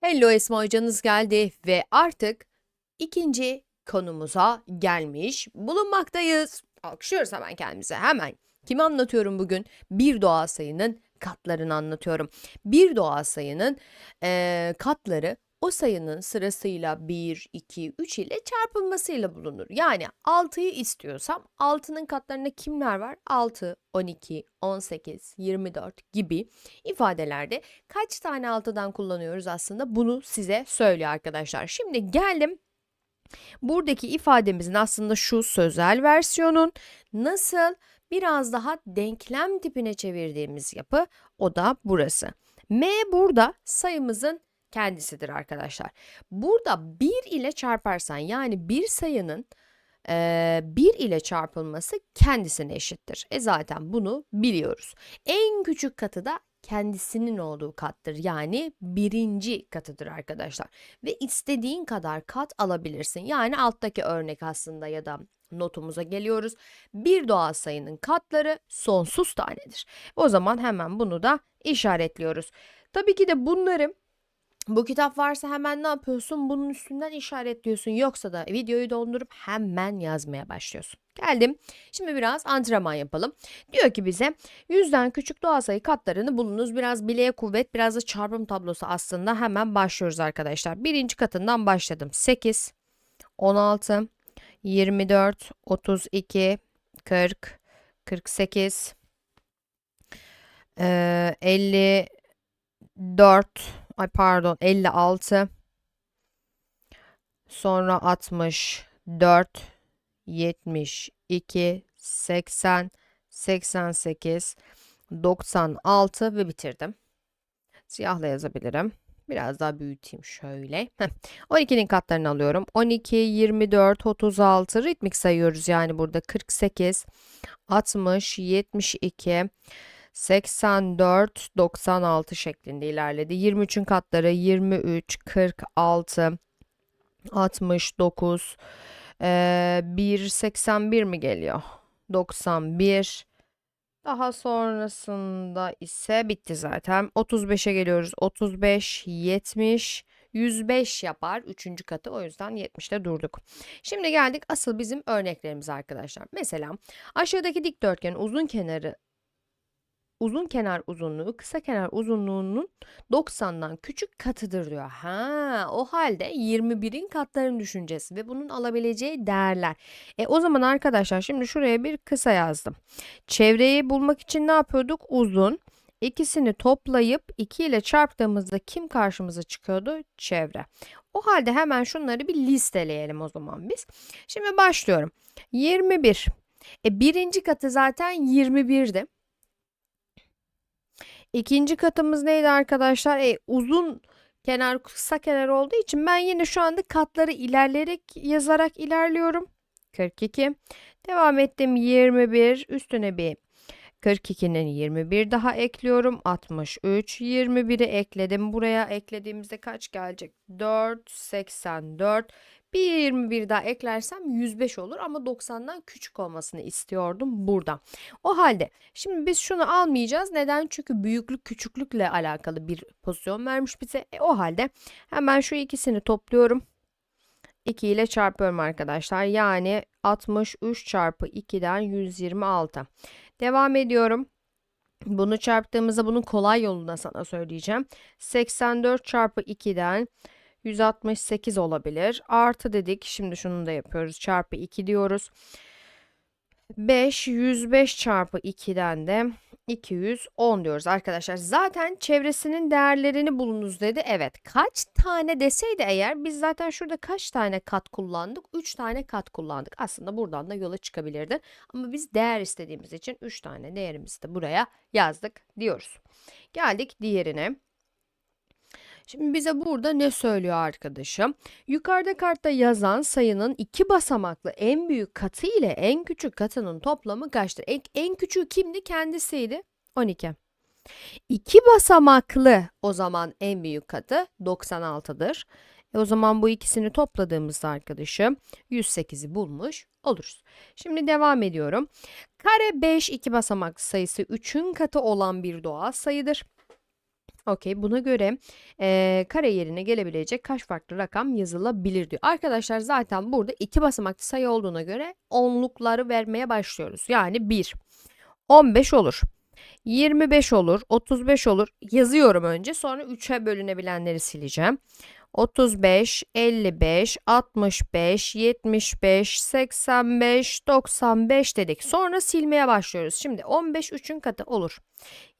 Hello Esma hocanız geldi ve artık ikinci konumuza gelmiş bulunmaktayız. Alkışlıyoruz hemen kendimize hemen. Kimi anlatıyorum bugün? Bir doğal sayının katlarını anlatıyorum. Bir doğal sayının eee, katları o sayının sırasıyla 1, 2, 3 ile çarpılmasıyla bulunur. Yani 6'yı istiyorsam 6'nın katlarında kimler var? 6, 12, 18, 24 gibi ifadelerde kaç tane 6'dan kullanıyoruz aslında bunu size söylüyor arkadaşlar. Şimdi geldim buradaki ifademizin aslında şu sözel versiyonun nasıl biraz daha denklem tipine çevirdiğimiz yapı o da burası. M burada sayımızın kendisidir arkadaşlar. Burada 1 ile çarparsan yani bir sayının 1 ile çarpılması kendisine eşittir. E zaten bunu biliyoruz. En küçük katı da kendisinin olduğu kattır. Yani birinci katıdır arkadaşlar. Ve istediğin kadar kat alabilirsin. Yani alttaki örnek aslında ya da notumuza geliyoruz. Bir doğal sayının katları sonsuz tanedir. O zaman hemen bunu da işaretliyoruz. Tabii ki de bunları bu kitap varsa hemen ne yapıyorsun? Bunun üstünden işaretliyorsun. Yoksa da videoyu dondurup hemen yazmaya başlıyorsun. Geldim. Şimdi biraz antrenman yapalım. Diyor ki bize yüzden küçük doğal sayı katlarını bulunuz. Biraz bileğe kuvvet, biraz da çarpım tablosu aslında. Hemen başlıyoruz arkadaşlar. Birinci katından başladım. 8, 16, 24, 32, 40, 48, eee, 54, ay pardon 56, sonra 64, 72, 80, 88, 96 ve bitirdim. Siyahla yazabilirim. Biraz daha büyüteyim şöyle. Heh. 12'nin katlarını alıyorum. 12, 24, 36 ritmik sayıyoruz yani burada 48, 60, 72, 84, 96 şeklinde ilerledi. 23'ün katları 23, 46, 69, eee 1, 81 mi geliyor? 91. Daha sonrasında ise bitti zaten. 35'e geliyoruz. 35, 70, 105 yapar. Üçüncü katı o yüzden 70'te durduk. Şimdi geldik asıl bizim örneklerimize arkadaşlar. Mesela aşağıdaki dikdörtgenin uzun kenarı uzun kenar uzunluğu kısa kenar uzunluğunun 90'dan küçük katıdır diyor. Ha, o halde 21'in katlarını düşüneceğiz ve bunun alabileceği değerler. E o zaman arkadaşlar şimdi şuraya bir kısa yazdım. Çevreyi bulmak için ne yapıyorduk? Uzun. İkisini toplayıp 2 ile çarptığımızda kim karşımıza çıkıyordu? Çevre. O halde hemen şunları bir listeleyelim o zaman biz. Şimdi başlıyorum. 21. E birinci katı zaten 21'di. İkinci katımız neydi arkadaşlar? E, uzun kenar kısa kenar olduğu için ben yine şu anda katları ilerleyerek yazarak ilerliyorum. 42. Devam ettim 21. Üstüne bir 42'nin 21 daha ekliyorum. 63. 21'i ekledim. Buraya eklediğimizde kaç gelecek? 4, 84. Bir 21 daha eklersem 105 olur ama 90'dan küçük olmasını istiyordum burada. O halde şimdi biz şunu almayacağız. Neden? Çünkü büyüklük küçüklükle alakalı bir pozisyon vermiş bize. E, o halde hemen şu ikisini topluyorum. 2 ile çarpıyorum arkadaşlar. Yani 63 çarpı 2'den 126. Devam ediyorum. Bunu çarptığımızda bunun kolay yolunu sana söyleyeceğim. 84 çarpı 2'den 168 olabilir. Artı dedik. Şimdi şunu da yapıyoruz. Çarpı 2 diyoruz. 5, 105 çarpı 2'den de 210 diyoruz arkadaşlar. Zaten çevresinin değerlerini bulunuz dedi. Evet. Kaç tane deseydi eğer biz zaten şurada kaç tane kat kullandık? 3 tane kat kullandık. Aslında buradan da yola çıkabilirdi. Ama biz değer istediğimiz için 3 tane değerimizi de buraya yazdık diyoruz. Geldik diğerine. Şimdi bize burada ne söylüyor arkadaşım? Yukarıda kartta yazan sayının iki basamaklı en büyük katı ile en küçük katının toplamı kaçtır? En, en küçüğü kimdi? Kendisiydi. 12. İki basamaklı o zaman en büyük katı 96'dır. E o zaman bu ikisini topladığımızda arkadaşım 108'i bulmuş oluruz. Şimdi devam ediyorum. Kare 5 iki basamaklı sayısı 3'ün katı olan bir doğal sayıdır. Okey buna göre eee, kare yerine gelebilecek kaç farklı rakam yazılabilir diyor. Arkadaşlar zaten burada iki basamaklı sayı olduğuna göre onlukları vermeye başlıyoruz. Yani 1, 15 olur. 25 olur, 35 olur. Yazıyorum önce sonra 3'e bölünebilenleri sileceğim. 35, 55, 65, 75, 85, 95 dedik. Sonra silmeye başlıyoruz. Şimdi 15 3'ün katı olur.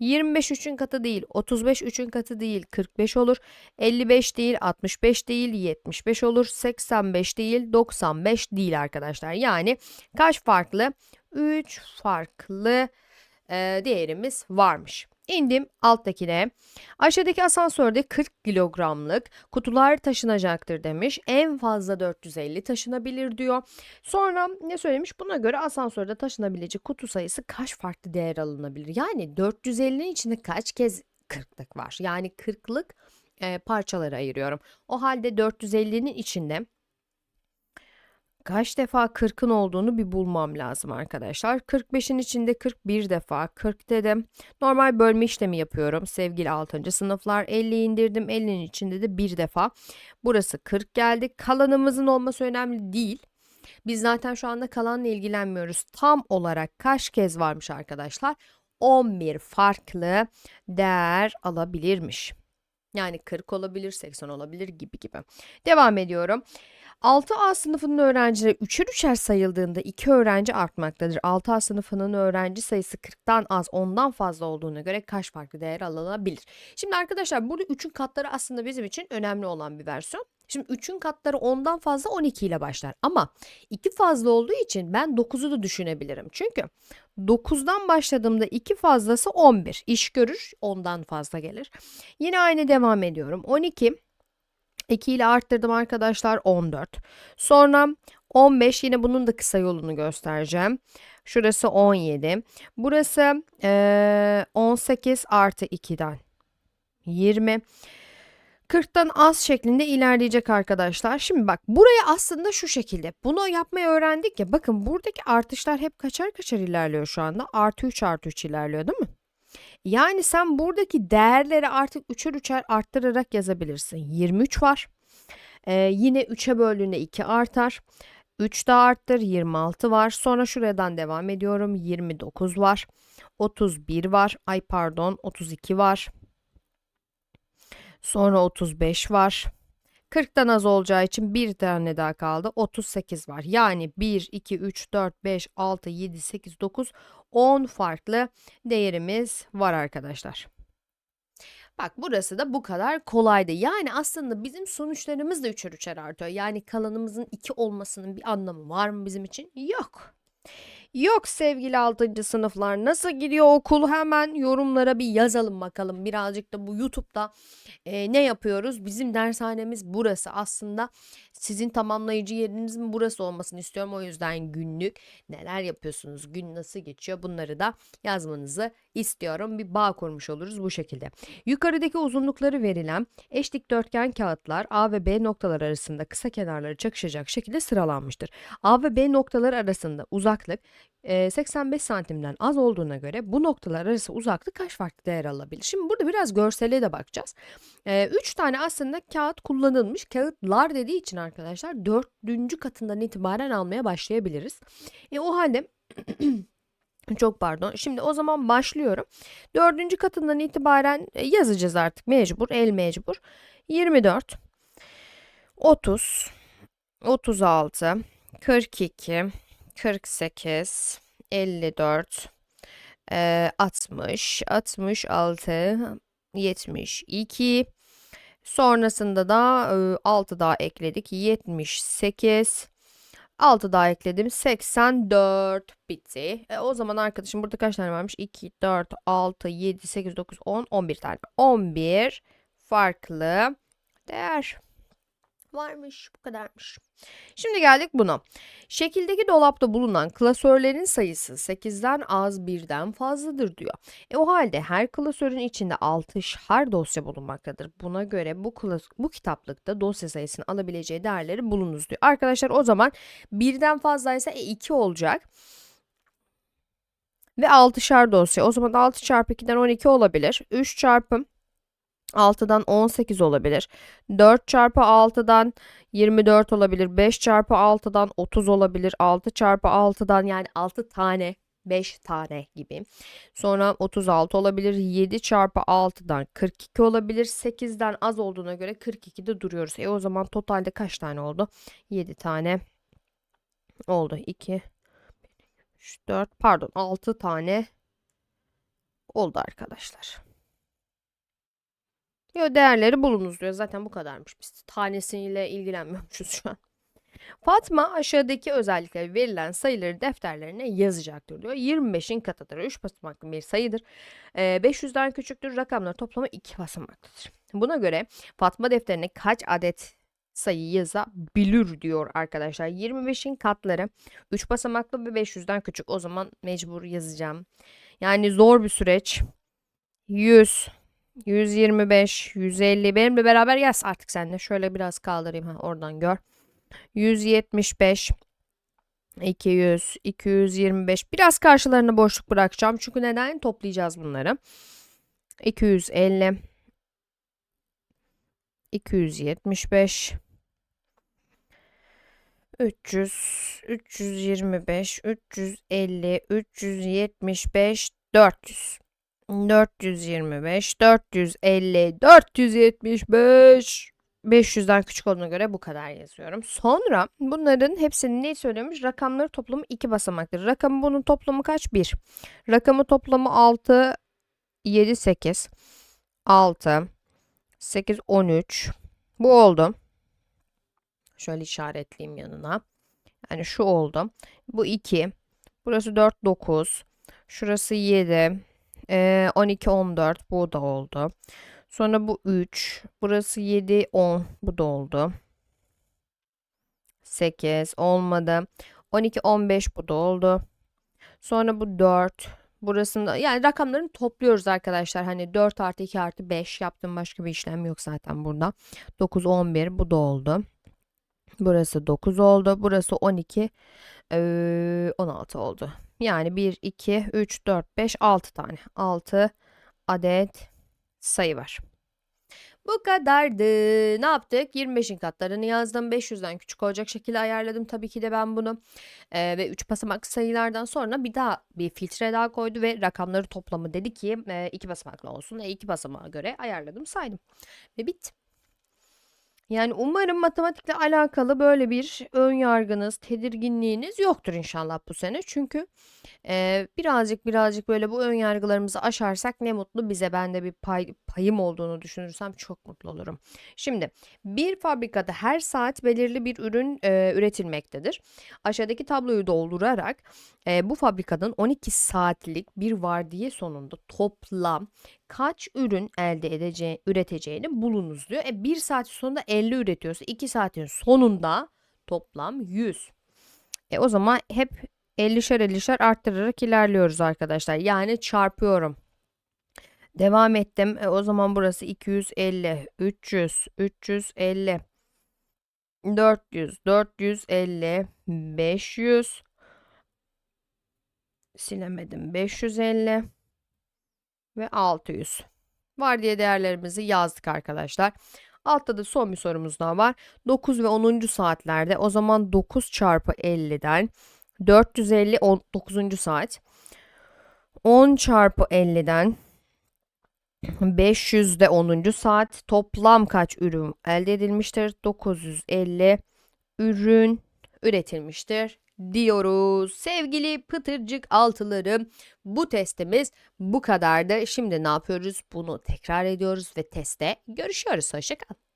25 3'ün katı değil, 35 3'ün katı değil, 45 olur. 55 değil, 65 değil, 75 olur. 85 değil, 95 değil arkadaşlar. Yani kaç farklı? 3 farklı e, değerimiz varmış. İndim alttakine. Aşağıdaki asansörde 40 kilogramlık kutular taşınacaktır demiş. En fazla 450 taşınabilir diyor. Sonra ne söylemiş? Buna göre asansörde taşınabilecek kutu sayısı kaç farklı değer alınabilir? Yani 450'nin içinde kaç kez 40'lık var? Yani 40'lık e, parçalara ayırıyorum. O halde 450'nin içinde kaç defa 40'ın olduğunu bir bulmam lazım arkadaşlar. 45'in içinde 41 defa 40 dedim. Normal bölme işlemi yapıyorum. Sevgili 6. sınıflar 50 indirdim. 50'nin içinde de bir defa. Burası 40 geldi. Kalanımızın olması önemli değil. Biz zaten şu anda kalanla ilgilenmiyoruz. Tam olarak kaç kez varmış arkadaşlar? 11 farklı değer alabilirmiş. Yani 40 olabilir, 80 olabilir gibi gibi. Devam ediyorum. 6A sınıfının öğrencileri üçer üçer sayıldığında 2 öğrenci artmaktadır. 6A sınıfının öğrenci sayısı 40'tan az, ondan fazla olduğuna göre kaç farklı değer alınabilir? Şimdi arkadaşlar burada 3'ün katları aslında bizim için önemli olan bir versiyon. Şimdi 3'ün katları 10'dan fazla 12 ile başlar. Ama 2 fazla olduğu için ben 9'u da düşünebilirim. Çünkü 9'dan başladığımda 2 fazlası 11. İş görür 10'dan fazla gelir. Yine aynı devam ediyorum. 12 2 ile arttırdım arkadaşlar 14. Sonra 15 yine bunun da kısa yolunu göstereceğim. Şurası 17. Burası eee, 18 artı 2'den 20. 40'tan az şeklinde ilerleyecek arkadaşlar. Şimdi bak buraya aslında şu şekilde. Bunu yapmayı öğrendik ya. Bakın buradaki artışlar hep kaçar kaçar ilerliyor şu anda. Artı 3 artı 3 ilerliyor değil mi? Yani sen buradaki değerleri artık üçer üçer arttırarak yazabilirsin. 23 var. Ee, yine 3'e böldüğünde 2 artar. 3 de arttır 26 var. Sonra şuradan devam ediyorum. 29 var. 31 var. Ay pardon 32 var. Sonra 35 var. 40'tan az olacağı için bir tane daha kaldı. 38 var. Yani 1, 2, 3, 4, 5, 6, 7, 8, 9, 10 farklı değerimiz var arkadaşlar. Bak burası da bu kadar kolaydı. Yani aslında bizim sonuçlarımız da üçer üçer artıyor. Yani kalanımızın 2 olmasının bir anlamı var mı bizim için? Yok. Yok sevgili 6. sınıflar nasıl gidiyor okul? Hemen yorumlara bir yazalım bakalım. Birazcık da bu YouTube'da e, ne yapıyoruz? Bizim dershanemiz burası. Aslında sizin tamamlayıcı yerinizin burası olmasını istiyorum. O yüzden günlük neler yapıyorsunuz? Gün nasıl geçiyor? Bunları da yazmanızı istiyorum. Bir bağ kurmuş oluruz bu şekilde. Yukarıdaki uzunlukları verilen eş dikdörtgen kağıtlar A ve B noktalar arasında kısa kenarları çakışacak şekilde sıralanmıştır. A ve B noktalar arasında uzaklık 85 santimden az olduğuna göre bu noktalar arası uzaklık kaç farklı değer alabilir? Şimdi burada biraz görsele de bakacağız. 3 tane aslında kağıt kullanılmış. Kağıtlar dediği için arkadaşlar dördüncü katından itibaren almaya başlayabiliriz. E, o halde Çok pardon. Şimdi o zaman başlıyorum. Dördüncü katından itibaren e, yazacağız artık mecbur. El mecbur. 24 30 36 42 48 54 e, 60 66 72 sonrasında da e, 6 daha ekledik 78 6 daha ekledim 84 bitti. E, o zaman arkadaşım burada kaç tane varmış? 2, 4, 6, 7, 8, 9, 10, 11 tane. 11 farklı değer varmış. Bu kadarmış. Şimdi geldik buna. Şekildeki dolapta bulunan klasörlerin sayısı 8'den az birden fazladır diyor. E o halde her klasörün içinde 6'şar dosya bulunmaktadır. Buna göre bu klas bu kitaplıkta dosya sayısını alabileceği değerleri bulunuz diyor. Arkadaşlar o zaman birden fazlaysa e 2 olacak. Ve 6'şar dosya. O zaman 6 çarpı 2'den 12 olabilir. 3 çarpı 6'dan 18 olabilir. 4 çarpı 6'dan 24 olabilir. 5 çarpı 6'dan 30 olabilir. 6 çarpı 6'dan yani 6 tane 5 tane gibi. Sonra 36 olabilir. 7 çarpı 6'dan 42 olabilir. 8'den az olduğuna göre 42'de duruyoruz. E o zaman totalde kaç tane oldu? 7 tane oldu. 2 3 4 pardon 6 tane oldu arkadaşlar. Yo değerleri bulunuz diyor. Zaten bu kadarmış. Biz tanesiyle ilgilenmiyormuşuz şu an. Fatma aşağıdaki özellikleri verilen sayıları defterlerine yazacaktır diyor. 25'in katıdır. 3 basamaklı bir sayıdır. Ee, 500'den küçüktür. Rakamlar toplamı 2 basamaklıdır. Buna göre Fatma defterine kaç adet sayı yazabilir diyor arkadaşlar. 25'in katları 3 basamaklı ve 500'den küçük. O zaman mecbur yazacağım. Yani zor bir süreç. 100, 125, 150 benimle beraber yaz artık sen de. Şöyle biraz kaldırayım ha oradan gör. 175 200 225 biraz karşılarına boşluk bırakacağım. Çünkü neden toplayacağız bunları? 250 275 300 325 350 375 400 425 450 475 500'den küçük olduğuna göre bu kadar yazıyorum. Sonra bunların hepsini ne söylüyormuş? Rakamları toplamı 2 basamaktır. Rakamı bunun toplamı kaç? 1. Rakamı toplamı 6, 7, 8. 6, 8, 13. Bu oldu. Şöyle işaretleyeyim yanına. Yani şu oldu. Bu 2. Burası 4, 9. Şurası 7. Ee, 12, 14. Bu da oldu. Sonra bu 3. Burası 7, 10. Bu da oldu. 8 olmadı. 12, 15 bu da oldu. Sonra bu 4. Burasında yani rakamlarını topluyoruz arkadaşlar. Hani 4 artı 2 artı 5 yaptığım başka bir işlem yok zaten burada. 9, 11 bu da oldu. Burası 9 oldu. Burası 12, ee, 16 oldu. Yani 1, 2, 3, 4, 5, 6 tane. 6 adet sayı var. Bu kadardı. Ne yaptık? 25'in katlarını yazdım. 500'den küçük olacak şekilde ayarladım. Tabii ki de ben bunu. Ee, ve 3 basamak sayılardan sonra bir daha bir filtre daha koydu ve rakamları toplamı dedi ki 2 e, basamaklı olsun. E, 2 basamağa göre ayarladım saydım. Ve bitti. Yani umarım matematikle alakalı böyle bir ön yargınız, tedirginliğiniz yoktur inşallah bu sene. Çünkü e, birazcık birazcık böyle bu ön yargılarımızı aşarsak ne mutlu bize. Ben de bir pay, payım olduğunu düşünürsem çok mutlu olurum. Şimdi bir fabrikada her saat belirli bir ürün e, üretilmektedir. Aşağıdaki tabloyu doldurarak e, bu fabrikanın 12 saatlik bir vardiya sonunda toplam kaç ürün elde edeceği, üreteceğini bulunuz diyor. E 1 saat sonunda 50 üretiyorsa 2 saatin sonunda toplam 100. E o zaman hep 50'şer 50'şer arttırarak ilerliyoruz arkadaşlar. Yani çarpıyorum. Devam ettim. E o zaman burası 250, 300, 350, 400, 450, 500. Silemedim. 550 ve 600. Var diye değerlerimizi yazdık arkadaşlar. Altta da son bir sorumuz daha var. 9 ve 10. saatlerde o zaman 9 çarpı 50'den 450 9. saat. 10 çarpı 50'den 500 de 10. saat. Toplam kaç ürün elde edilmiştir? 950 ürün üretilmiştir diyoruz. Sevgili pıtırcık altılarım bu testimiz bu kadardı. Şimdi ne yapıyoruz? Bunu tekrar ediyoruz ve teste görüşüyoruz. Hoşçakalın.